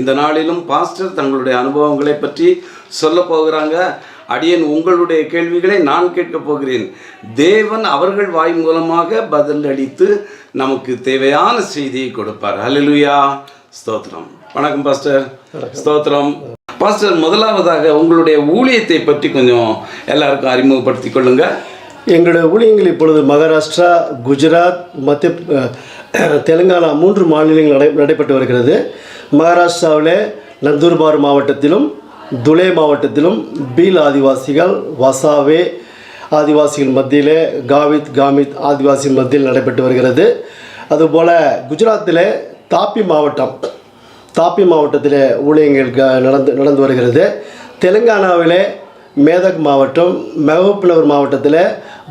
இந்த நாளிலும் பாஸ்டர் தங்களுடைய அனுபவங்களை பற்றி சொல்ல போகிறாங்க. அடியேன் உங்களுடைய கேள்விகளை நான் கேட்கப் போகிறேன். தேவன் அவர்கள் வாய் மூலமாக பதிலளித்து நமக்கு தேவையான செய்தியை கொடுப்பார். ஹalleluya ஸ்தோத்திரம். வணக்கம் பாஸ்டர். ஸ்தோத்திரம். பாஸ்டர் முதலாவதாக உங்களுடைய ஊழியத்தை பற்றி கொஞ்சம் எல்லாருக்கும் அறிமுகப்படுத்திக் கொள்ளுங்க. எங்களுடைய ஊழியங்கள் இப்பொழுது மகாராஷ்டிரா குஜராத் மத்திய தெலுங்கானா மூன்று மாநிலங்கள் நடை நடைபெற்று வருகிறது. மகாராஷ்டிராவில் நந்தூர்பார் மாவட்டத்திலும் துலே மாவட்டத்திலும் பீல் ஆதிவாசிகள் வசாவே ஆதிவாசிகள் மத்தியிலே காவித் காமித் ஆதிவாசிகள் மத்தியில் நடைபெற்று வருகிறது. அதுபோல் குஜராத்தில் தாப்பி மாவட்டம் தாப்பி மாவட்டத்தில் ஊழியங்கள் க- நடந்து நடந்து வருகிறது. தெலுங்கானாவிலே மேதக் மாவட்டம் மெஹபூப்நகர் மாவட்டத்தில்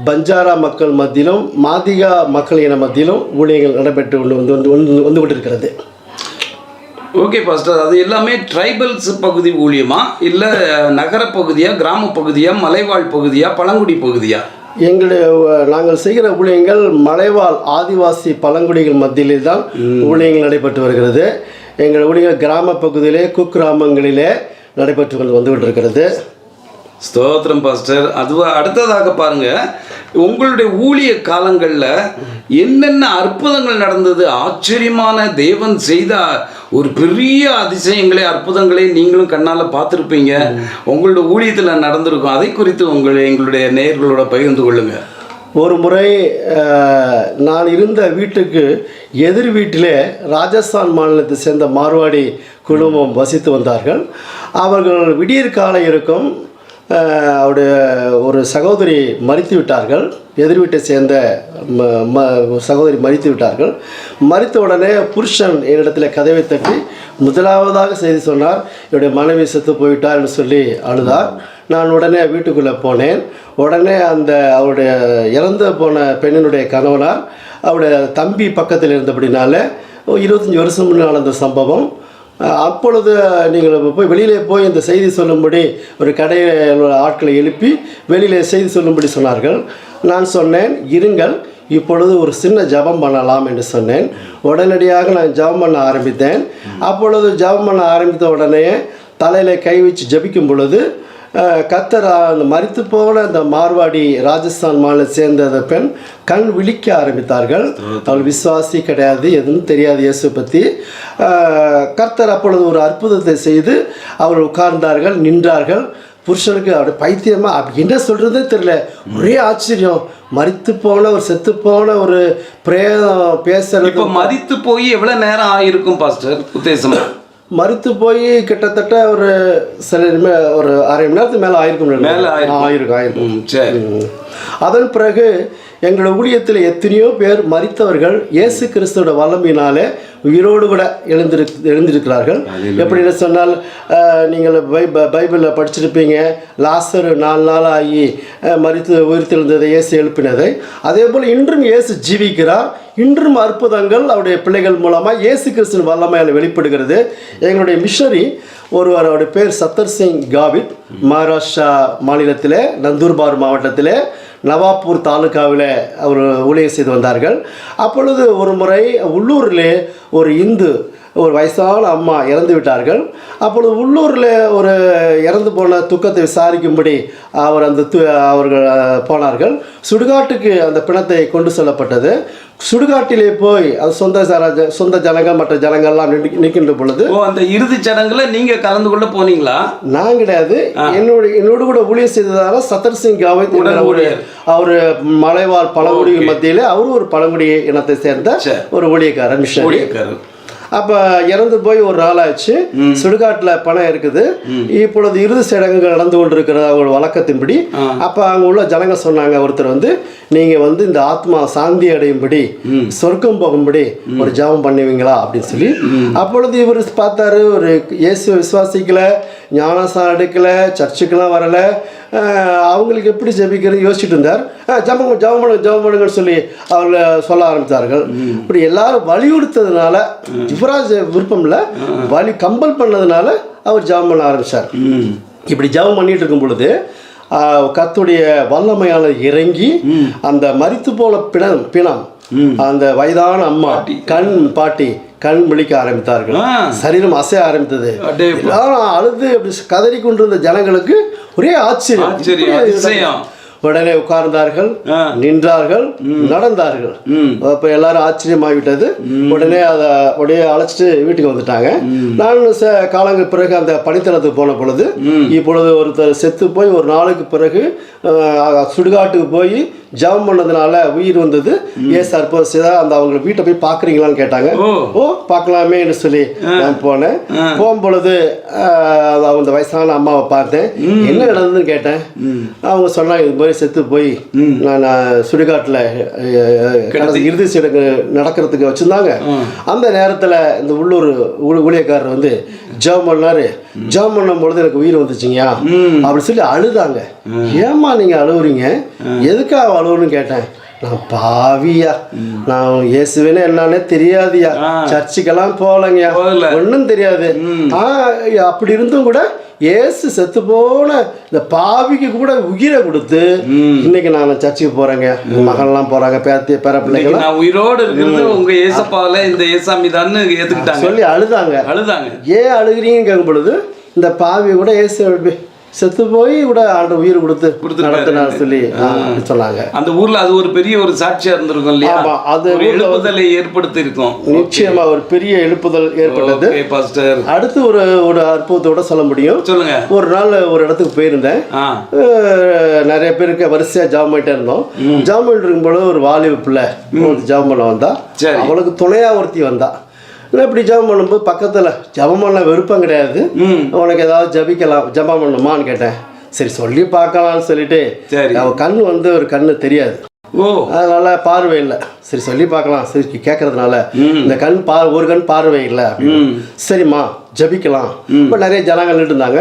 பஞ்சாரா மக்கள் மத்தியிலும் மாதிகா மக்கள் இன மத்தியிலும் ஊழியங்கள் நடைபெற்று கொண்டு வந்து வந்து வந்து கொண்டிருக்கிறது. ஓகே பாஸ்டர் அது எல்லாமே ட்ரைபல்ஸ் பகுதி ஊழியமா? இல்லை நகர பகுதியா கிராம பகுதியா மலைவாழ் பகுதியா பழங்குடி பகுதியா? எங்களுடைய நாங்கள் செய்கிற ஊழியங்கள் மலைவாழ் ஆதிவாசி பழங்குடிகள் மத்தியிலே தான் ஊழியங்கள் நடைபெற்று வருகிறது. எங்கள் ஊழியர்கள் கிராம பகுதியிலே குக்கிராமங்களிலே நடைபெற்று கொண்டு வந்து கொண்டிருக்கிறது ஸ்தோத்திரம் பாஸ்டர் அது அடுத்ததாக பாருங்க. உங்களுடைய ஊழிய காலங்களில் என்னென்ன அற்புதங்கள் நடந்தது? ஆச்சரியமான தேவன் செய்த ஒரு பெரிய அதிசயங்களை அற்புதங்களை நீங்களும் கண்ணால் பார்த்துருப்பீங்க. உங்களுடைய ஊழியத்தில் நடந்திருக்கும். அதை குறித்து உங்களை எங்களுடைய நேயர்களோட பகிர்ந்து கொள்ளுங்கள் ஒரு முறை நான் இருந்த வீட்டுக்கு எதிர் வீட்டிலே ராஜஸ்தான் மாநிலத்தை சேர்ந்த மார்வாடி குடும்பம் வசித்து வந்தார்கள். அவர்கள் விடியற் காலை இருக்கும் அவருடைய ஒரு சகோதரி மறித்து விட்டார்கள். எதிர் வீட்டை சேர்ந்த ம ம சகோதரி மறித்து விட்டார்கள். மறித்த உடனே புருஷன் என்னிடத்தில் கதவை தட்டி முதலாவதாக செய்தி சொன்னார் என்னுடைய மனைவி செத்து போயிட்டார் என்று சொல்லி அழுதார். நான் உடனே வீட்டுக்குள்ளே போனேன். உடனே அந்த அவருடைய இறந்து போன பெண்ணினுடைய கணவனார் அவருடைய தம்பி பக்கத்தில் இருந்தபடினால இருபத்தஞ்சி வருஷம் முன்னால் அந்த சம்பவம். அப்பொழுது நீங்கள் போய் வெளியிலே போய் இந்த செய்தி சொல்லும்படி ஒரு கடையில் ஆட்களை எழுப்பி வெளியிலே செய்தி சொல்லும்படி சொன்னார்கள். நான் சொன்னேன் இருங்கள் இப்பொழுது ஒரு சின்ன ஜெபம் பண்ணலாம் என்று சொன்னேன். உடனடியாக நான் ஜெபம் பண்ண ஆரம்பித்தேன். அப்பொழுது ஜெபம் பண்ண ஆரம்பித்த உடனே தலையில் கை வச்சு ஜபிக்கும் பொழுது கத்தர் அந்த மரித்து போன அந்த மார்வாடி ராஜஸ்தான் மாநில சேர்ந்த அந்த பெண் கண் விழிக்க ஆரம்பித்தார்கள். அவள் விசுவாசி கிடையாது எதுவும் தெரியாது இயேசு பற்றி கர்த்தர் அப்பொழுது ஒரு அற்புதத்தை செய்து அவர் உட்கார்ந்தார்கள் நின்றார்கள். புருஷனுக்கு அப்படி பைத்தியமா அப்படி என்ன சொல்கிறதே தெரியல. ஒரே ஆச்சரியம். மரித்து போன ஒரு செத்து போன ஒரு பிரேதம் பேசுறது. இப்போ மதித்து போய் எவ்வளோ நேரம் ஆகிருக்கும் பாஸ்டர்? உத்தேசம். மறுத்து போய் கிட்டத்தட்ட ஒரு சில ஒரு அரை மணி நேரத்துக்கு மேலே ஆயிருக்கும் மேல ஆயிருக்கும். ஆயிருக்கும் சரி. அதன் பிறகு எங்களோட ஊழியத்தில் எத்தனையோ பேர் மரித்தவர்கள் இயேசு கிறிஸ்துவோட வல்லமையினாலே உயிரோடு கூட எழுந்திரு எழுந்திருக்கிறார்கள். எப்படின்னு சொன்னால் நீங்கள் பை பைபிளில் படிச்சிருப்பீங்க. லாசர் நாலு நாள் ஆகி அஹ், மரித்து உயிர்த்தெழுந்ததை இயேசு எழுப்பினதை. அதே போல் இன்றும் இயேசு ஜீவிக்கிறார். இன்றும் அற்புதங்கள் அவருடைய பிள்ளைகள் மூலமாக இயேசு கிறிஸ்துவின் வல்லமையால் வெளிப்படுகிறது. எங்களுடைய மிஷனரி ஒருவர் அவருடைய பேர் சத்தர் சிங் காவித். மகாராஷ்டிரா மாநிலத்திலே நந்தூர்பார் மாவட்டத்திலே. நவாப்பூர் தாலுகாவில் அவர் ஊழியர் செய்து வந்தார்கள். அப்பொழுது ஒரு முறை உள்ளூரில் ஒரு இந்து ஒரு வயசான அம்மா இறந்து விட்டார்கள். அப்பொழுது உள்ளூரில் ஒரு இறந்து போன துக்கத்தை விசாரிக்கும்படி அவர் அந்த து அவர்கள் போனார்கள். சுடுகாட்டுக்கு அந்த பிணத்தை கொண்டு செல்லப்பட்டது. சுடுகாட்டிலே போய் அது சொந்த சொந்த ஜனங்கள் மற்ற ஜனங்கள்லாம் நிற்கின்ற பொழுது ஓ அந்த இறுதிச் சடங்குல நீங்க கலந்து கொள்ள போனீங்களா? நான் கிடையாது. என்னோட என்னோட கூட ஊழியர் செய்ததால சத்தர் சிங் காவத் ஒரு. அவர் மலைவாழ் பழங்குடிகள் மத்தியிலே அவரும் ஒரு பழங்குடி இனத்தை சேர்ந்த சரி. ஒரு ஊழியக்காரர் மிஷன் ஊழியக்காரர். அப்போ இறந்து போய் ஒரு நாளாச்சு. சுடுகாட்டில் பணம் இருக்குது. இப்பொழுது இறுதி சடங்குகள் நடந்து கொண்டிருக்கிற அவங்க வழக்கத்தின்படி அப்போ அங்கே உள்ள ஜனங்க சொன்னாங்க. ஒருத்தர் வந்து நீங்கள் வந்து இந்த ஆத்மா சாந்தி அடையும்படி சொர்க்கம் போகும்படி ஒரு ஜெபம் பண்ணுவீங்களா? அப்படின்னு சொல்லி. அப்பொழுது இவர் பார்த்தாரு ஒரு இயேசு விசுவாசிக்கல. ஞானசாரம் எடுக்கல சர்ச்சுக்கெல்லாம் வரல. அவங்களுக்கு எப்படி ஜெபிக்கிறது? யோசிச்சுட்டு இருந்தார். ஜெபம் ஜெபம் பண்ணுங்க ஜெபம் பண்ணுங்கன்னு சொல்லி அவங்கள சொல்ல ஆரம்பித்தார்கள் இப்படி எல்லாரும் வலியுறுத்ததுனால யுவராஜ் விருப்பம் இல்லை வலி கம்பல் பண்ணதுனால அவர் ஜெபம் பண்ண ஆரம்பித்தார் இப்படி ஜெபம் பண்ணிட்டு இருக்கும் பொழுது ஆஹ், கர்த்தருடைய வல்லமையால இறங்கி அந்த மரித்து போல பிணம் பிணம் அந்த வயதான அம்மா கண் பாட்டி கண் விழிக்க ஆரம்பித்தார்கள். சரீரம் அசைய ஆரம்பித்தது. எல்லாரும் அழுது அப்படி கதறி கொண்டிருந்த ஜனங்களுக்கு ஒரே ஆச்சரியம். உடனே உட்கார்ந்தார்கள். நின்றார்கள் நடந்தார்கள். அப்ப எல்லாரும் ஆச்சரியமாகிவிட்டது. உடனே அதை உடனே அழைச்சிட்டு வீட்டுக்கு வந்துட்டாங்க. நான் காலங்கள் பிறகு அந்த பனித்தளத்துக்கு போன பொழுது இப்பொழுது ஒருத்தர் செத்து போய் ஒரு நாளுக்கு பிறகு சுடுகாட்டுக்கு போய் ஜெபம் பண்ணதுனால உயிர் வந்தது. அற்புதம் செய்தா அந்த அவங்க வீட்டை போய் பார்க்குறீங்களான்னு கேட்டாங்க. ஓ. பார்க்கலாமேன்னு சொல்லி நான் போனேன். போகும்பொழுது அந்த வயசான அம்மாவை பார்த்தேன். என்ன நடந்ததுன்னு கேட்டேன். அவங்க சொன்னாங்க இது மாதிரி செத்து போய் நான் சுடுகாட்டில் இறுதி சடங்கு நடக்கிறதுக்கு வச்சுருந்தாங்க. அந்த நேரத்தில் இந்த உள்ளூர் ஊழியக்காரர் வந்து ஜெபம் பண்ணாரு. ஜெபம் பண்ணும் பொழுது எனக்கு உயிர் வந்துச்சுங்கயா அப்படி சொல்லி அழுதாங்க. ஏம்மா நீங்கள் அழுவுறீங்க? எதுக்காக அழுவுன்னு கேட்டேன். நான் பாவியா. நான் இயேசுவேன்னு என்னன்னே தெரியாதுயா சர்ச்சுக்கெல்லாம் போகலங்கய்யா. போகல. ஒன்றும் தெரியாது. அப்படி இருந்தும் கூட இயேசு செத்து போன இந்த பாவிக்கு கூட உயிரை கொடுத்து இன்னைக்கு நான் சர்ச்சுக்கு போறேங்க. மகன்லாம் போறாங்க பேத்தி பேர பிள்ளைங்களாம் நான் உயிரோடு இருக்கிறது உங்க ஏசப்பால இந்த ஏசாமி தான் ஏத்துக்கிட்டாங்க. சொல்லி அழுதாங்க. அழுதாங்க. ஏன் அழுகிறீங்கன்னு கேட்கும் பொழுது இந்த பாவி கூட இயேசு செத்து போய் கூட ஆண்டு உயிர் கொடுத்து கொடுத்துருக்காரு. நடத்தினார் சொல்லி சொன்னாங்க. அந்த ஊர்ல அது ஒரு பெரிய ஒரு சாட்சியா இருந்திருக்கும் இல்லையா? அது ஒரு எழுப்புதலை ஏற்படுத்தி இருக்கும் நிச்சயமா ஒரு பெரிய எழுப்புதல் ஏற்பட்டது. அடுத்து ஒரு ஒரு அற்புதத்தோட சொல்ல முடியும். சொல்லுங்க. ஒரு நாள் ஒரு இடத்துக்கு போயிருந்தேன். நிறைய பேருக்கு வரிசையாக ஜாம் பண்ணிட்டே இருந்தோம். ஜாம் பண்ணிட்டு இருக்கும்போது ஒரு வாலிப பிள்ளை ஜாம் பண்ண வந்தா. அவளுக்கு துணையா ஒருத்தி வந்தா. இல்லை இப்படி ஜெபம் பண்ணும்போது பக்கத்தில் ஜெபம் பண்ண விருப்பம் கிடையாது. உனக்கு ஏதாவது ஜபிக்கலாம் ஜெபம் பண்ணுமான்னு கேட்டேன். சரி சொல்லி பார்க்கலாம்னு சொல்லிட்டு சரி. அவ கண் வந்து ஒரு கண்ணு தெரியாது. ஓ. அதனால பார்வை இல்லை. சரி சொல்லி பார்க்கலாம். சரி கேட்கறதுனால இந்த கண் பா ஒரு கண் பார்வை இல்லை. சரிம்மா ஜபிக்கலாம். இப்போ நிறைய ஜனங்கள் இருந்தாங்க.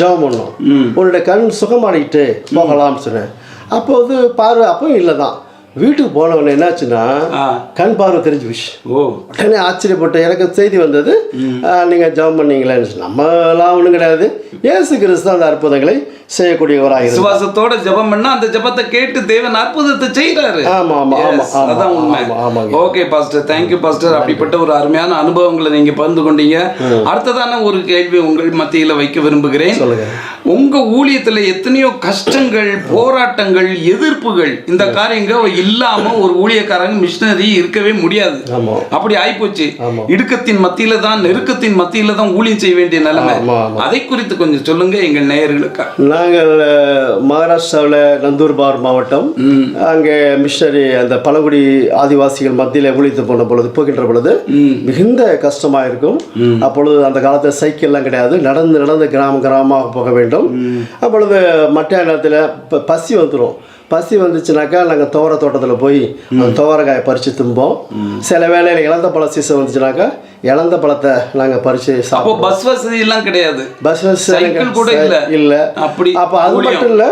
ஜெபம் பண்ணோம். உன்னுடைய கண் சுகமாடிட்டு போகலாம்னு சொன்னேன். அப்போ வந்து பார்வை அப்பவும் இல்லை தான் வீட்டுக்கு போனவொடனே என்னாச்சுன்னா கண் பார்வை தெரிஞ்சு போச்சு ஓ. உடனே ஆச்சரியப்பட்டு எனக்கு செய்தி வந்தது. நீங்கள் ஜெபம் பண்ணீங்களேன்னு. நம்மலாம் ஒன்றும் கிடையாது. இயேசு கிறிஸ்து அந்த அற்புதங்களை செய்யக்கூடியவராக விசுவாசத்தோட ஜெபம் பண்ணா அந்த ஜெபத்தை கேட்டு தேவன் அற்புதத்தை செய்யறாரு ஆமா ஆமா ஆமா அதான் உண்மை. ஓகே பாஸ்டர் தேங்க்யூ பாஸ்டர் அப்படிப்பட்ட ஒரு அருமையான அனுபவங்களை நீங்க பகிர்ந்து கொண்டீங்க. அடுத்ததான ஒரு கேள்வி உங்கள் மத்தியில வைக்க விரும்புகிறேன். சொல்லுங்க. உங்க ஊழியத்துல எத்தனையோ கஷ்டங்கள் போராட்டங்கள் எதிர்ப்புகள் இந்த காரியங்க இல்லாம ஒரு ஊழியக்காரங்க மிஷினரி இருக்கவே முடியாது. அப்படி ஆயிப்போச்சு. இடுக்கத்தின் மத்தியில தான் நெருக்கத்தின் மத்தியில தான் ஊழியம் செய்ய வேண்டிய நிலைமை. அதை குறித்து கொஞ்சம் சொல்லுங்க எங்கள் நேயர்களுக்கு. நாங்கள் மகாராஷ்டிராவில் நந்தூர்பார் மாவட்டம். அங்கே மிஷனரி அந்த பழங்குடி ஆதிவாசிகள் மத்தியில் ஊழித்து போன பொழுது போகின்ற பொழுது மிகுந்த கஷ்டமாக இருக்கும். அப்பொழுது அந்த காலத்தில் சைக்கிள்லாம் கிடையாது. நடந்து நடந்து கிராமம் கிராமமாக போக வேண்டும். அப்பொழுது மற்ற நேரத்தில் இப்போ பசி வந்துடும் பசி வந்துச்சுனாக்கா நாங்கள் துவர தோட்டத்தில் போய் அந்த துவரக்காயை பறித்து தும்போம். சில வேளையில் இழந்த பழ சீசன் வந்துச்சுனாக்கா இழந்த பழத்தை நாங்கள் பறித்து சாப்பிடுவோம். பஸ் வசதி எல்லாம் கிடையாது. பஸ் வசதி கூட இல்ல. இல்லை. அப்படி அப்போ அது. மட்டும் இல்லை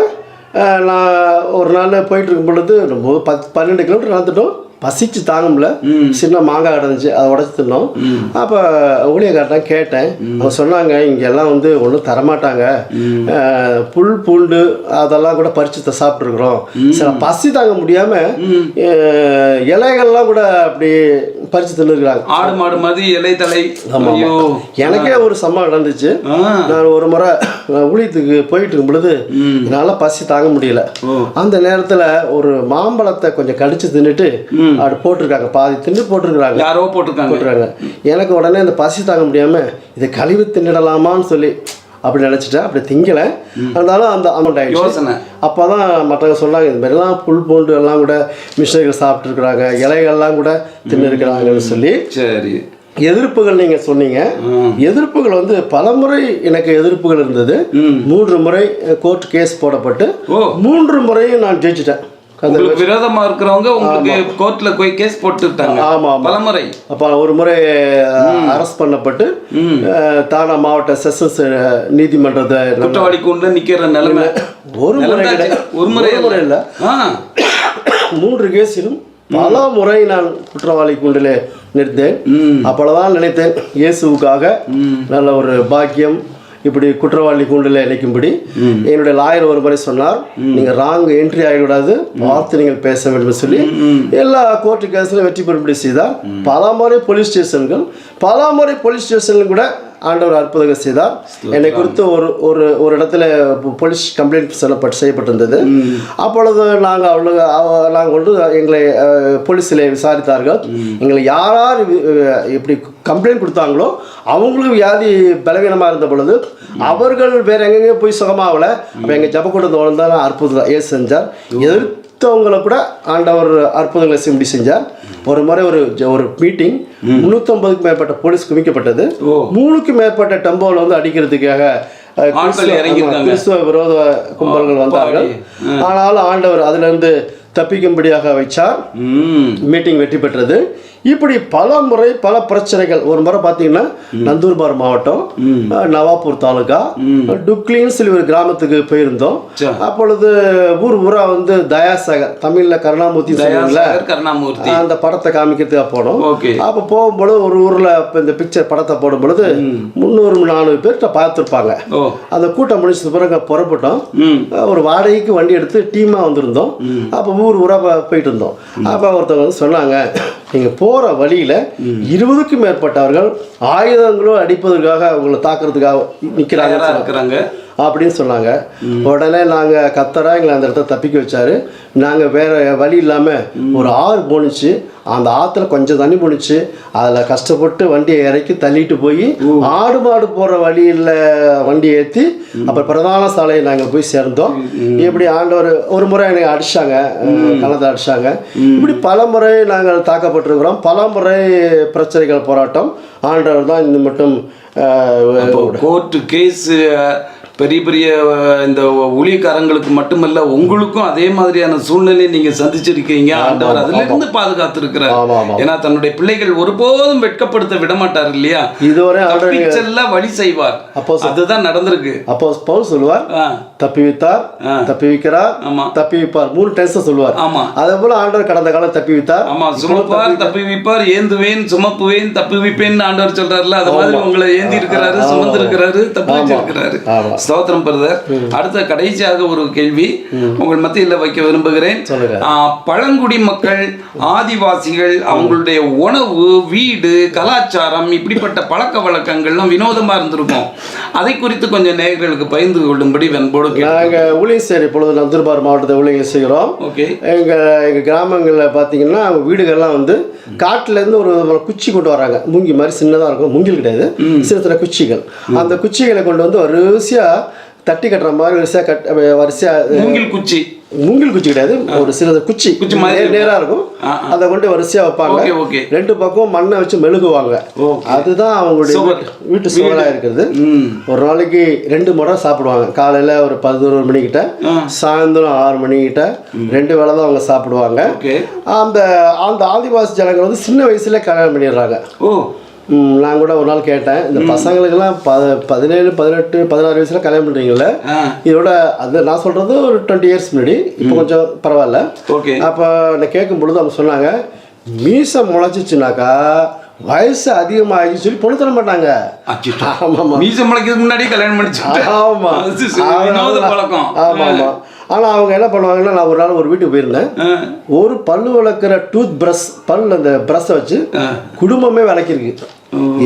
நான் ஒரு நாள் போயிட்டு இருக்கும் பொழுது பத்து பன்னெண்டு கிலோமீட்டர் நடந்துட்டோம். பசிச்சு தாங்க முடியல சின்ன மாங்காய் கிடந்துச்சு அதை உடச்சி தின்னோம். அப்போ ஊழியக்காரன் கேட்டேன். அவங்க சொன்னாங்க இங்கெல்லாம் வந்து ஒன்றும் தரமாட்டாங்க. புல் பூண்டு அதெல்லாம் கூட பறிச்சு சாப்பிட்ருக்குறோம் சில பசி தாங்க முடியாமல் இலைகள்லாம் கூட அப்படி பறிச்சு தின்னுருக்குறாங்க. ஆடு மாடு மாதிரி இலை தலை. எனக்கே ஒரு சம்பவம் நடந்துச்சு. நான் ஒரு முறை ஊழியத்துக்கு போயிட்டு இருக்கும் பொழுது என்னால் பசி தாங்க முடியல. அந்த நேரத்தில் ஒரு மாம்பழத்தை கொஞ்சம் கடிச்சு தின்னுட்டு அப்படி போட்டிருக்காங்க. பாதி தின்னு போட்டிருக்கிறாங்க. யாரோ போட்டிருக்காங்க. போட்டிருக்காங்க. எனக்கு உடனே அந்த பசி தாங்க முடியாமல் இதை கழிவு தின்னிடலாமான்னு சொல்லி அப்படி நினச்சிட்டேன். அப்படி திங்கலை. இருந்தாலும் அந்த அமௌண்ட் ஆயிடுச்சு. யோசனை. அப்போ தான் மற்றவங்க சொன்னாங்க இந்த மாதிரிலாம் புல் பூண்டு எல்லாம் கூட மிஷினரிகள் சாப்பிட்ருக்குறாங்க இலைகள்லாம் கூட தின்னு இருக்கிறாங்கன்னு சொல்லி சரி. எதிர்ப்புகள் நீங்க சொன்னீங்க. எதிர்ப்புகள் வந்து பலமுறை எனக்கு எதிர்ப்புகள் இருந்தது. மூன்று முறை கோர்ட் கேஸ் போடப்பட்டு மூன்று முறையும் நான் ஜெயிச்சிட்டேன். உங்களுக்கு விரோதமா இருக்கிறவங்க உங்களுக்கு கோர்ட்ல போய் கேஸ் போட்டுட்டாங்க ஆமா பலமுறை. அப்போ ஒரு முறை அரெஸ்ட் பண்ணப்பட்டு தானா மாவட்ட செஷன்ஸ் நீதிமன்றத்தை குற்றவாளி கொண்டு நிக்கிற நிலைமை. ஒரு முறை. ஒரு முறை முறை இல்லை. மூன்று கேஸிலும் பல முறை நான் குற்றவாளி கூண்டிலே நிறுத்தேன். அப்பொழுதுதான் நினைத்தேன். இயேசுவுக்காக நல்ல ஒரு பாக்கியம் இப்படி குற்றவாளி கூண்டில் இணைக்கும்படி என்னுடைய லாயர் ஒரு முறை சொன்னார். நீங்கள் ராங் என்ட்ரி ஆகிவிடாது பார்த்து நீங்கள் பேச வேண்டும் சொல்லி எல்லா கோர்ட்டு கேஸ்லையும் வெற்றி பெறும்படி செய்தார். பல முறை போலீஸ் ஸ்டேஷன்கள் பல முறை போலீஸ் ஸ்டேஷன்கள் கூட ஆண்டவர் அற்புதங்கள் செய்தார். என்னை குறித்து ஒரு ஒரு ஒரு இடத்துல போலீஸ் கம்ப்ளைண்ட் சொல்லப்பட்டு செய்யப்பட்டிருந்தது. அப்பொழுது நாங்கள் அவ்வளோ நாங்கள் கொண்டு எங்களை போலீஸில் விசாரித்தார்கள். எங்களை யார் யார் இப்படி கம்ப்ளைண்ட் கொடுத்தாங்களோ அவங்களுக்கு வியாதி பலவீனமாக இருந்த பொழுது அவர்கள் வேற எங்கெங்கே போய் சுகமாகல. அப்போ எங்கள் ஜபக்கூடத்தில் தான் அற்புதம் ஏசு செஞ்சார். எதிர்த்தவங்களை கூட ஆண்டவர் அற்புதங்களை செய்ய செஞ்சார். ஒரு முறை ஒரு ஒரு மீட்டிங் முந்நூற்றம்பதுக்கு மேற்பட்ட போலீஸ் குவிக்கப்பட்டது. மூணுக்கு மேற்பட்ட டெம்போவில் வந்து அடிக்கிறதுக்காக கிறிஸ்துவ- விரோத கும்பல்கள் வந்தார்கள். ஆனாலும் ஆண்டவர் அதிலிருந்து தப்பிக்கும்படியாக வைச்சார். மீட்டிங் வெற்றி பெற்றது. இப்படி பல முறை பல பிரச்சனைகள். ஒரு முறை பார்த்தீங்கன்னா நந்தூர்பார் மாவட்டம் நவாப்பூர் தாலுகா டுக்லின்னு சொல்லி ஒரு கிராமத்துக்கு போயிருந்தோம். அப்பொழுது ஊர் ஊரா வந்து தயாசாகர் தமிழ்ல கருணாமூர்த்தி கருணாமூர்த்தி. அந்த படத்தை காமிக்கிறதுக்காக போனோம். அப்போ போகும்பொழுது ஒரு ஊரில் இப்போ இந்த பிக்சர் படத்தை போடும் பொழுது முந்நூறு நானூறு பேர்கிட்ட பார்த்துருப்பாங்க. அந்த கூட்டம் முடிச்சது பிறகு புறப்பட்டோம். ஒரு வாடகைக்கு வண்டி எடுத்து டீமாக வந்திருந்தோம். அப்போ ஊர் ஊராக போயிட்டு இருந்தோம் அப்போ ஒருத்தவங்க வந்து சொன்னாங்க நீங்கள் போகிற வழியில் இருபதுக்கும் மேற்பட்டவர்கள் ஆயுதங்களும் அடிப்பதற்காக அவங்களை தாக்குறதுக்காக நிற்கிறாங்க இருக்கிறாங்க. அப்படின்னு சொன்னாங்க. உடனே நாங்கள் கத்தரா எங்களை அந்த இடத்த தப்பிக்க வச்சாரு. நாங்கள் வேற வழி இல்லாமல் ஒரு ஆறு போணுச்சு அந்த ஆற்றுல கொஞ்சம் தண்ணி போணுச்சு அதில் கஷ்டப்பட்டு வண்டியை இறக்கி தள்ளிட்டு போய் ஆடு மாடு போகிற வழியில் வண்டியை ஏற்றி அப்புறம் பிரதான சாலையை நாங்கள் போய் சேர்ந்தோம். இப்படி ஆண்டவர் ஒரு முறை எனக்கு அடிச்சாங்க. கலந்து அடிச்சாங்க. இப்படி பல முறை நாங்கள் தாக்கப்பட்டிருக்கிறோம். பல முறை பிரச்சனைகள் போராட்டம். ஆண்டவர் தான் இந்த மட்டும் கோர்ட்டு கேஸு பெரிய பெரிய இந்த ஊழியக்காரங்களுக்கு மட்டுமல்ல உங்களுக்கும் அதே மாதிரியான சூழ்நிலையை நீங்க சந்திச்சிருக்கீங்க. ஆண்டவர் அதுல இருந்து பாதுகாத்திருக்கிறார். ஏன்னா தன்னுடைய பிள்ளைகள் ஒருபோதும் வெட்கப்படுத்த விட மாட்டார் இல்லையா? இதுவரை தப்பிச்செல்ல வழி செய்வார். அப்போ அதுதான் நடந்திருக்கு. அப்போ பவுல் சொல்லுவார் தப்பி வைத்தார் தப்பி வைக்கிறார் ஆமா. தப்பி வைப்பார். மூணு டென்ஸ் சொல்லுவார். ஆமா. அதே போல ஆண்டவர் கடந்த காலம் தப்பி வைத்தார் ஆமா சுமப்பார் தப்பி வைப்பார் ஏந்துவேன் சுமப்புவேன் தப்பி வைப்பேன் ஆண்டவர் சொல்றாருல அது மாதிரி உங்களை ஏந்தி இருக்கிறாரு சுமந்து இருக்கிறாரு தப்பி வச்சிருக்கிறாரு. ஆமா. ஸ்தோத்திரம் பிரதர் அடுத்த கடைசியாக ஒரு கேள்வி. உங்கள் மத்தியில் வைக்க விரும்புகிறேன். பழங்குடி மக்கள் ஆதிவாசிகள் அவங்களுடைய உணவு வீடு கலாச்சாரம் இப்படிப்பட்ட பழக்க வழக்கங்கள்லாம் வினோதமா இருந்திருக்கும். அதை குறித்து கொஞ்சம் நேயர்களுக்கு பகிர்ந்து கொள்ளும்படி வெண்போடு கேட்கிறேன் நாங்க ஊழியம் செய்யற இப்பொழுது நந்தர்பார் மாவட்டத்தை ஊழியம் செய்கிறோம். ஓகே. எங்க எங்க கிராமங்களில் பார்த்தீங்கன்னா வீடுகள்லாம் வந்து காட்டுல இருந்து ஒரு குச்சி கொண்டு வராங்க. மூங்கி மாதிரி சின்னதா இருக்கும். மூங்கில் கிடையாது. சின்ன சின்ன குச்சிகள். அந்த குச்சிகளை கொண்டு வந்து வரிசையா தட்டி கட்டுற மாதிரி வரிசையா கட் வரிசையா மூங்கில் குச்சி. மூங்கில் குச்சி கிடையாது. ஒரு சின்ன குச்சி. குச்சி மாதிரி நேர்- நேரா இருக்கும். அதை கொண்டு வரிசையா வைப்பாங்க. ரெண்டு பக்கம் மண்ணை வச்சு மெழுகுவாங்க. அதுதான் அவங்களுடைய. வீட்டு- சுவராக இருக்கிறது. ஒரு நாளைக்கு ரெண்டு முறை சாப்பிடுவாங்க. காலையில் ஒரு பதினோரு மணிக்கிட்ட. சாயந்தரம் ஆறு மணிக்கிட்ட ரெண்டு வேளை தான் அவங்க சாப்பிடுவாங்க. அந்த அந்த ஆதிவாசி ஜனங்கள் வந்து சின்ன வயசுல கல்யாணம் பண்ணிடுறாங்க. ஓ. நான் கூட ஒரு நாள் கேட்டேன். இந்த பசங்களுக்கெல்லாம் ப பதினேழு பதினெட்டு பதினாறு வயசுல கல்யாணம் பண்ணுறீங்கள ஆ. இதோட அது நான் சொல்றது ஒரு டுவெண்ட்டி இயர்ஸ் முன்னாடி. இப்போ கொஞ்சம் பரவாயில்ல. ஓகே. அப்போ நான் கேட்கும் பொழுது அவங்க சொன்னாங்க மீசை முளைச்சிச்சுனாக்கா வயசு அதிகமாகி சொல்லி பொண்ணு தர மாட்டாங்க. ஆமாம் மீச முளைக்கிறதுக்கு முன்னாடி கல்யாணம் பண்ணிச்சு. ஆமா. அது சரி, வினோத பழக்கம். ஆமா ஆமா ஆனா அவங்க என்ன பண்ணுவாங்கன்னா நான் ஒரு நாள் ஒரு வீட்டுக்கு போயிருந்தேன். ஒரு பல்லு விளக்குற டூத் பிரஷ் பல் அந்த பிரஷை வச்சு குடும்பமே விளக்கிருக்கு.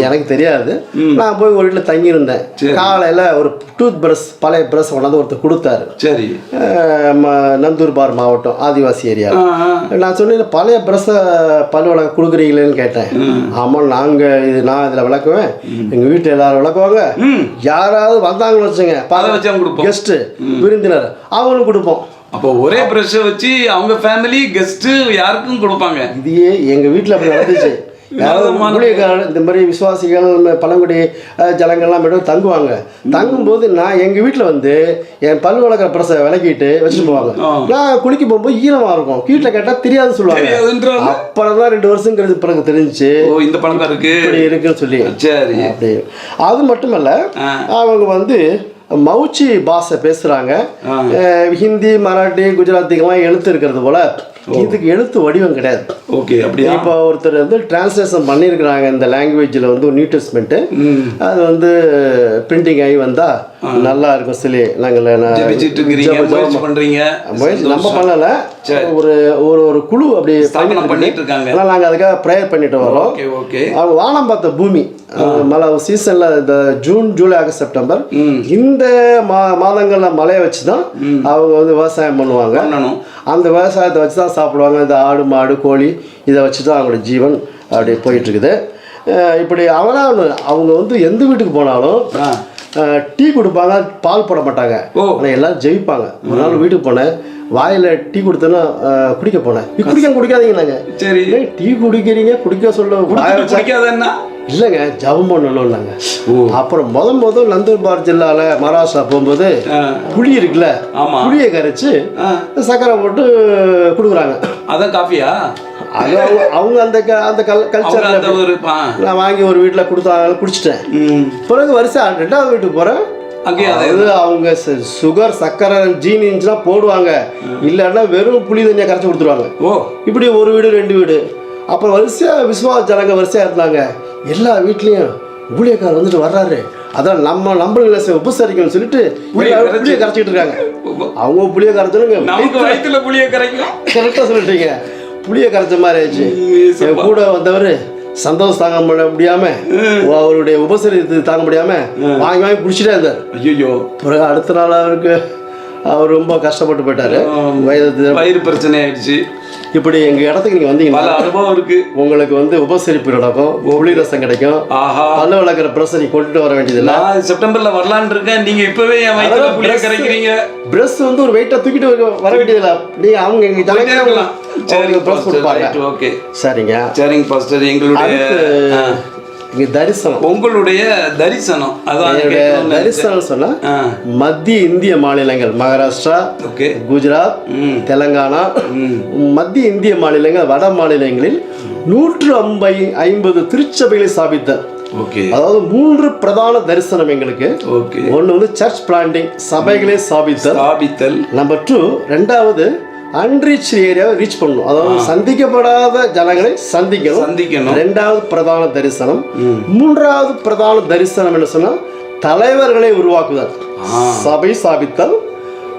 எனக்கு தெரியாது. நான் போய் ஒரு வீட்டில் தங்கியிருந்தேன். காலையில் ஒரு டூத் பிரஷ் பழைய பிரஷ் கொண்டாந்து ஒருத்தர் கொடுத்தாரு. சரி. நந்தூர்பார் மாவட்டம் ஆதிவாசி ஏரியா. நான் சொன்னேன் பழைய பிரஷை பல் விளக்க கொடுக்குறீங்களேன்னு கேட்டேன். ஆமாம் நாங்கள் இது நான் இதில் விளக்குவேன். எங்கள் வீட்டில் எல்லாரும் விளக்குவாங்க. யாராவது வந்தாங்கன்னு வச்சுங்க கெஸ்ட்டு விருந்தினர் அவங்களுக்கு கொடுப்போம். அப்போ ஒரே ப்ரெஷ்ஷை வச்சு அவங்க ஃபேமிலி கெஸ்ட் யாருக்கும் கொடுப்பாங்க. இதையே எங்கள் வீட்டில் அப்படி நடந்துச்சு. ஊழியக்காரர் இந்த மாதிரி விசுவாசிகள் பழங்குடி அஹ், ஜனங்கள்லாம் மட்டும் தங்குவாங்க. தங்கும்போது நான் எங்கள் வீட்டில் வந்து என் பல் வளர்க்குற பிரசை விளக்கிட்டு வச்சுட்டு போவாங்க. நான் குளிக்க போகும்போது ஈரமாக இருக்கும். வீட்டில் கேட்டால் தெரியாதுன்னு சொல்லுவாங்க. அப்புறம் தான் ரெண்டு வருஷங்கிறது பிறகு தெரிஞ்சுச்சு ஓ இந்த பழக்கம் இருக்கு. இப்படி இருக்குன்னு சொல்லி. சரி. அப்படி. அது மட்டுமல்ல. அவங்க வந்து மௌச்சி பாஷை பேசுகிறாங்க. ஹிந்தி மராட்டி குஜராத்திக்கெல்லாம் எழுத்து இருக்கிறது போல இதுக்கு எழுத்து வடிவம் கிடையாது. ஓகே அப்படியா? இப்போ ஒருத்தர் வந்து டிரான்ஸ்லேஷன் பண்ணியிருக்கிறாங்க இந்த லாங்குவேஜில் வந்து நியூ டெஸ்ட்மெண்ட்டு அது வந்து பிரிண்டிங் ஆகி வந்தால் நல்லா இருக்கும் சொல்லி நாங்கள் நம்ம பண்ணல. ஒரு ஒரு ஒரு குழு அப்படி பண்ணிட்டு இருக்காங்க நாங்கள் அதுக்காக ப்ரேயர் பண்ணிட்டு வரோம். அவங்க வானம் பார்த்த பூமி. மழை சீசனில் இந்த ஜூன் ஜூலை ஆகஸ்ட் செப்டம்பர். இந்த மா மாதங்களில் மழையை வச்சு தான் அவங்க வந்து விவசாயம் பண்ணுவாங்க. அந்த விவசாயத்தை வச்சு தான் சாப்பிடுவாங்க. இந்த ஆடு மாடு கோழி இதை வச்சு தான் அவங்களோட ஜீவன் அப்படி போயிட்டுருக்குது. இப்படி அவனால அவங்க வந்து எந்த வீட்டுக்கு போனாலும் டீ கொடுப்பாங்க பால் போட மாட்டாங்க. ஆனால் எல்லாரும் ஜெயிப்பாங்க. ஒரு நாள் வீட்டுக்கு போனேன் வாயில் டீ கொடுத்தேன்னா குடிக்க போனேன். "நீ குடிக்க குடிக்காதீங்க நாங்கள் சரி டீ குடிக்கிறீங்க குடிக்க சொல்ல. பிடிக்காதன்னா இல்லைங்க ஜபம் பண்ணணும்னாங்க ஓ. அப்புறம் முத முதல் நந்தூர்பார் ஜில்லால மகாராஷ்டிரா போகும்போது. புளி இருக்குல்ல. புளியை கரைச்சு. சக்கரை போட்டு கொடுக்குறாங்க. அதான் காஃபியா? அது அவங்க அந்த அந்த கல் ஆ. நான் வாங்கி ஒரு வீட்டில் கொடுத்தாங்க குடிச்சிட்டேன். பிறகு வருஷம் ரெண்டாவது வீட்டுக்கு போகிறேன் அங்கேயே அதே அது அவங்க சுகர் சக்கரை ஜீனி இருந்துச்சுன்னா போடுவாங்க. இல்லைன்னா வெறும் புளி தண்ணியை கரைச்சி கொடுத்துருவாங்க. ஓ. இப்படி ஒரு வீடு ரெண்டு வீடு. அப்புறம் வரிசையாக விசுவாச ஜனங்க வரிசையாக இருந்தாங்க. எல்லா வீட்லேயும் ஊழியக்காரர் வந்துட்டு வர்றாரு. அதான் நம்ம நம்மள உபசரிக்கணும்னு சொல்லிட்டு புளியை கரைச்சிட்டு இருக்காங்க. அவங்க புளியை கரைச்சலுங்க நமக்கு வயித்துல புளிய கரைக்கும். கரெக்டாக சொல்லிட்டீங்க. புளியை கரைச்ச மாதிரி ஆயிடுச்சு. என் கூட வந்தவர் சந்தோஷம் தாங்க முடிய- முடியாம அவருடைய உபசரித்து தாங்க முடியாம வாங்கி வாங்கி குடிச்சிட்டே இருந்தார். ஐயோ பிறகு அடுத்த நாள் அவருக்கு அவர் ரொம்ப கஷ்டப்பட்டு போயிட்டாரு. வயது வயிறு பிரச்சனை ஆயிடுச்சு. இப்படி எங்க இடத்துக்கு நீங்க வந்தீங்கன்னா அனுபவம் இருக்கு. உங்களுக்கு வந்து உபசரிப்பு நடக்கும். புளி ரசம் கிடைக்கும். ஆஹா. பல்லு விளக்குற பிரஸ் நீ கொண்டுட்டு வர வேண்டியதில்லை. நான் செப்டம்பர்ல வரலான்னு இருக்கேன். நீங்க இப்பவே என் புளிய brush- கரைக்கிறீங்க. பிரஸ் வந்து ஒரு வெயிட்டை தூக்கிட்டு வர- வர வேண்டியதில்லை. நீங்க அவங்க எங்க இருக்கலாம். சரிங்க சரிங்க. சரிங்க பாஸ்டர். எங்களுடைய. இங்க தரிசனம். உங்களுடைய தரிசனம். அதான். தரிசனம் சொன்னா ஆ. மத்திய இந்திய மாநிலங்கள் மகாராஷ்டிரா ஓகே. குஜராத் தெலங்கானா மத்திய இந்திய மாநிலங்கள் வட மாநிலங்களில் நூற்று ஐம்பை ஐம்பது திருச்சபைகளை ஸ்தாபித்தல். ஓகே. அதாவது மூன்று பிரதான தரிசனம் எங்களுக்கு. ஓகே. ஒன்று வந்து சர்ச் பிளான்டிங் சபைகளை ஸ்தாபித்தல். ஸ்தாபித்தல். நம்பர் டூ ரெண்டாவது அன்ரீச் ஏரியாவை ரீச் பண்ணணும். அதாவது சந்திக்கப்படாத ஜனங்களை சந்திக்கணும். சந்திக்கணும். ரெண்டாவது பிரதான தரிசனம். மூன்றாவது பிரதான தரிசனம் என்ன சொன்னா தலைவர்களை உருவாக்குதல். சபை ஸ்தாபித்தல்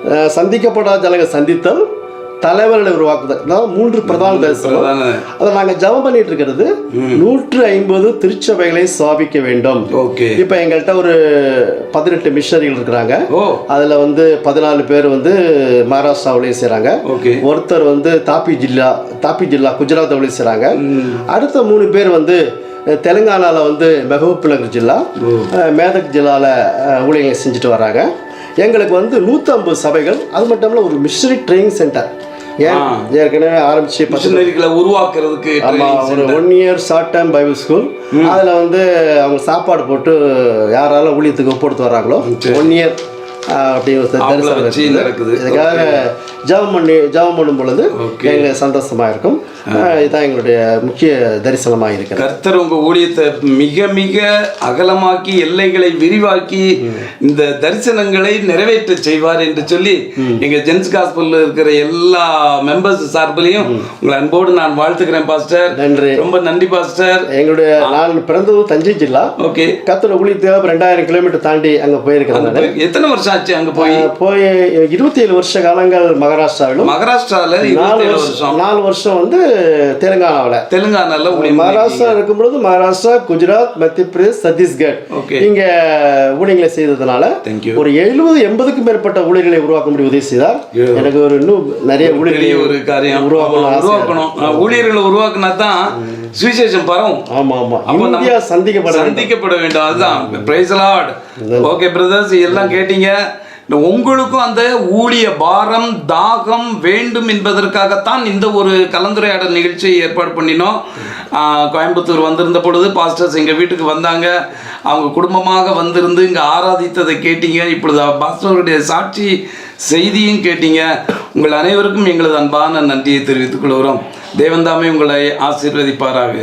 அஹ், சந்திக்கப்படாத ஜனங்களை சந்தித்தல் தலைவர்களை உருவாக்குதல். இதான் மூன்று பிரதான தரிசனம் அதை நாங்கள் ஜெபம் பண்ணிட்டு இருக்கிறது. நூற்று ஐம்பது திருச்சபைகளை ஸ்தாபிக்க வேண்டும். ஓகே. இப்போ எங்கள்கிட்ட ஒரு பதினெட்டு மிஷனரிகள் இருக்கிறாங்க. அதில் வந்து பதினாலு பேர் வந்து மகாராஷ்டிராவிலையும் செய்கிறாங்க ஓகே. ஒருத்தர் வந்து தாப்பி ஜில்லா தாப்பி ஜில்லா குஜராத்லையும் செய்கிறாங்க அடுத்த மூணு பேர் வந்து தெலுங்கானாவில் வந்து மெஹபூப் நகர் ஜில்லா மேதக் ஜில்லாவில் ஊழியர்கள் செஞ்சுட்டு வராங்க. எங்களுக்கு வந்து நூற்றம்பது சபைகள் அது மட்டும் இல்லாமல் ஒரு மிஷனரி ட்ரைனிங் சென்டர். ஏற்கனவே ஆரம்பிச்சு மிஷனரிகளை உருவாக்குறதுக்கு ஆமாம் ஒரு one year short time Bible school அதில் வந்து அவங்க சாப்பாடு போட்டு யாரால ஊழியத்துக்கு ஒப்படுத்து வர்றாங்களோ ஒன் இயர் அப்படி ஒரு தரிசனம். நடக்குது. இதுக்காக ஜெபம் பண்ணி ஜெபம் பண்ணும் பொழுது. எங்களுக்கு சந்தோஷமாக இருக்கும் இதுதான் எங்களுடைய முக்கிய தரிசனமாக இருக்கிறது கர்த்தர் உங்க ஊழியத்தை மிக மிக அகலமாக்கி எல்லைகளை விரிவாக்கி இந்த தரிசனங்களை நிறைவேற்ற செய்வார் என்று சொல்லி எங்க ஜென்ஸ் காஸ்பல்ல இருக்கிற எல்லா மெம்பர்ஸ் சார்பிலையும் உங்களை அன்போடு நான் வாழ்த்துக்கிறேன் பாஸ்டர். நன்றி. ரொம்ப நன்றி பாஸ்டர். எங்களுடைய நான் பிறந்தது தஞ்சை ஜில்லா. ஓகே கத்தோட ஊழியத்துக்காக ரெண்டாயிரம் கிலோமீட்டர் தாண்டி அங்கே போயிருக்கிறேன் நான். எத்தனை வருஷம் ஆச்சு அங்க போய்? போய் இருபத்தி ஏழு வருஷ காலங்கள் மகாராஷ்டிராவிலும் மகாராஷ்டிரால நாலு வருஷம் நாலு வருஷம் வந்து தெலுங்கானாவில். தெலுங்கானால ஊழியம் மகாராஷ்டிரா இருக்கும்பொழுது மகாராஷ்டிரா குஜராத் மத்திய பிரதேஷ் சத்தீஸ்கர் ஓகே. இங்க ஊழியர்களை செய்ததுனால ஒரு எழுபது எண்பதுக்கும் மேற்பட்ட ஊழியர்களை உருவாக்க முடிய உதவி செய்தார். எனக்கு ஒரு இன்னும் நிறைய ஊழியர்களை ஒரு காரியம். உருவாக்கணும். உருவாக்கணும் ஊழியர்களை உருவாக்குனா தான் சுவிசேஷம் பரவும். ஆமா ஆமா அப்போ நம்ம இந்தியா சந்திக்கப்பட. சந்திக்கப்பட வேண்டும். அதுதான். பிரைஸ் லார்ட் ஓகே பிரதர்ஸ் எல்லாம் கேட்டீங்க. உங்களுக்கும் அந்த ஊழிய பாரம் தாகம் வேண்டும் என்பதற்காகத்தான் இந்த ஒரு கலந்துரையாடல் நிகழ்ச்சியை ஏற்பாடு பண்ணினோம். கோயம்புத்தூர் வந்திருந்த பொழுது பாஸ்டர்ஸ் எங்கள் வீட்டுக்கு வந்தாங்க. அவங்க குடும்பமாக வந்திருந்து இங்கே ஆராதித்ததை கேட்டீங்க. இப்பொழுது பாஸ்டருடைய சாட்சி செய்தியும் கேட்டீங்க. உங்கள் அனைவருக்கும் எங்களது அன்பான நன்றியை தெரிவித்துக் கொள்கிறோம். தேவன்தாமே உங்களை ஆசீர்வதிப்பாராக.